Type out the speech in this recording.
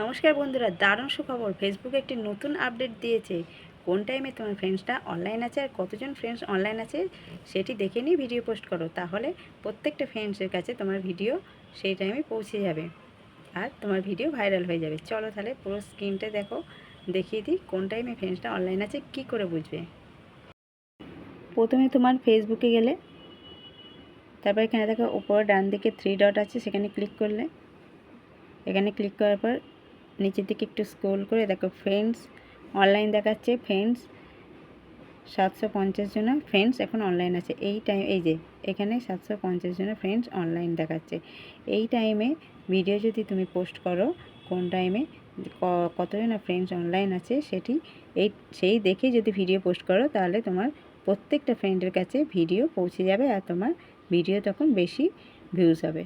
নমস্কার বন্ধুরা, দারুণ সুখবর। ফেসবুকে একটি নতুন আপডেট দিয়েছে। কোন টাইমে তোমার ফ্রেন্ডসটা অনলাইন আছে আর কতজন ফ্রেন্ডস অনলাইন আছে সেটি দেখে নিয়ে ভিডিও পোস্ট করো। তাহলে প্রত্যেকটা ফ্রেন্ডসের কাছে তোমার ভিডিও সেই টাইমে পৌঁছে যাবে আর তোমার ভিডিও ভাইরাল হয়ে যাবে। চলো তাহলে পুরো স্ক্রিনটা দেখো, দেখিয়ে দিই কোন টাইমে ফ্রেন্ডসটা অনলাইন আছে, কি করে বুঝবে। প্রথমে তোমার ফেসবুকে গেলে, তারপর এখানে দেখো উপরে ডান দিকে থ্রি ডট আছে, সেখানে ক্লিক করলে। এখানে ক্লিক করার পর নিচের দিকে একটু স্ক্রোল করে দেখো ফ্রেন্ডস অনলাইন দেখাচ্ছে ফ্রেন্ডস সাতশো পঞ্চাশ জন ফ্রেন্ডস এখন অনলাইন আছে। এই টাইম এই যে, এখানে সাতশো পঞ্চাশ জন ফ্রেন্ডস অনলাইন দেখাচ্ছে। এই টাইমে ভিডিও যদি তুমি পোস্ট করো, কোন টাইমে কতজন ফ্রেন্ডস অনলাইন আছে সেটি, এই, সেই দেখে যদি ভিডিও পোস্ট করো, তাহলে তোমার প্রত্যেকটা ফ্রেন্ডের কাছে ভিডিও পৌঁছে যাবে আর তোমার ভিডিও তখন বেশি ভিউজ হবে।